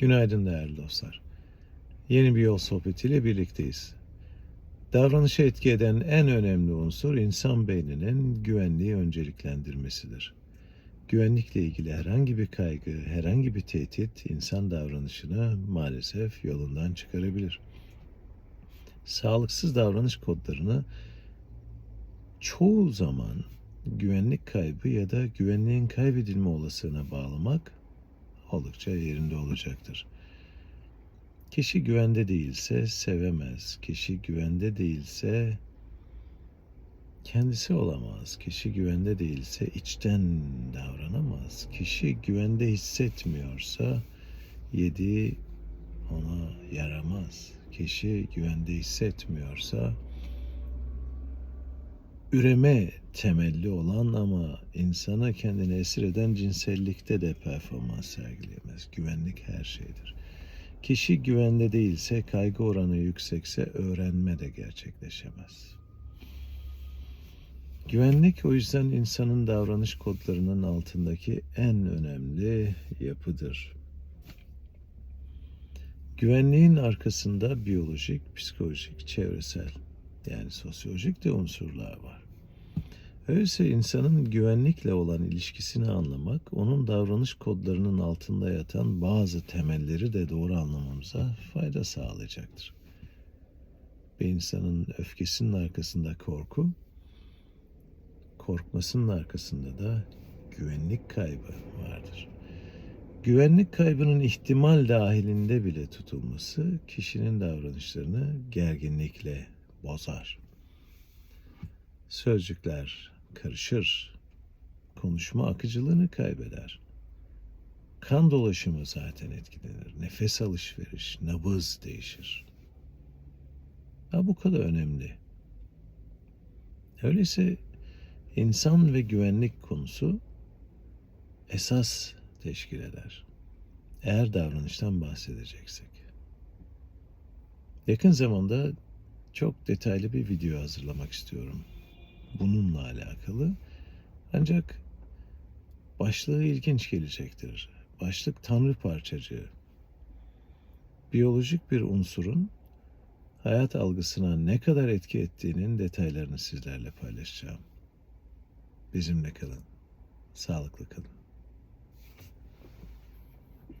Günaydın değerli dostlar. Yeni bir yol sohbetiyle birlikteyiz. Davranışı etki eden en önemli unsur insan beyninin güvenliği önceliklendirmesidir. Güvenlikle ilgili herhangi bir kaygı, herhangi bir tehdit insan davranışını maalesef yolundan çıkarabilir. Sağlıksız davranış kodlarını çoğu zaman güvenlik kaybı ya da güvenliğin kaybedilme olasılığına bağlamak oldukça yerinde olacaktır. Kişi güvende değilse sevemez. Kişi güvende değilse kendisi olamaz. Kişi güvende değilse içten davranamaz. Kişi güvende hissetmiyorsa yediği ona yaramaz. Kişi güvende hissetmiyorsa üreme temelli olan ama insanı kendine esir eden cinsellikte de performans sergileyemez. Güvenlik her şeydir. Kişi güvende değilse, kaygı oranı yüksekse öğrenme de gerçekleşemez. Güvenlik o yüzden insanın davranış kodlarının altındaki en önemli yapıdır. Güvenliğin arkasında biyolojik, psikolojik, çevresel yani sosyolojik de unsurlar var. Öyleyse insanın güvenlikle olan ilişkisini anlamak, onun davranış kodlarının altında yatan bazı temelleri de doğru anlamamıza fayda sağlayacaktır. Bir insanın öfkesinin arkasında korku, korkmasının arkasında da güvenlik kaybı vardır. Güvenlik kaybının ihtimal dahilinde bile tutulması kişinin davranışlarını gerginlikle bozar. Sözcükler karışır. Konuşma akıcılığını kaybeder. Kan dolaşımı zaten etkilenir. Nefes alışveriş, nabız değişir. Ha bu kadar önemli. Öyleyse insan ve güvenlik konusu esas teşkil eder. Eğer davranıştan bahsedeceksek. Yakın zamanda çok detaylı bir video hazırlamak istiyorum. Bununla alakalı. Ancak başlığı ilginç gelecektir. Başlık Tanrı parçacığı. Biyolojik bir unsurun hayat algısına ne kadar etki ettiğinin detaylarını sizlerle paylaşacağım. Bizimle kalın. Sağlıklı kalın.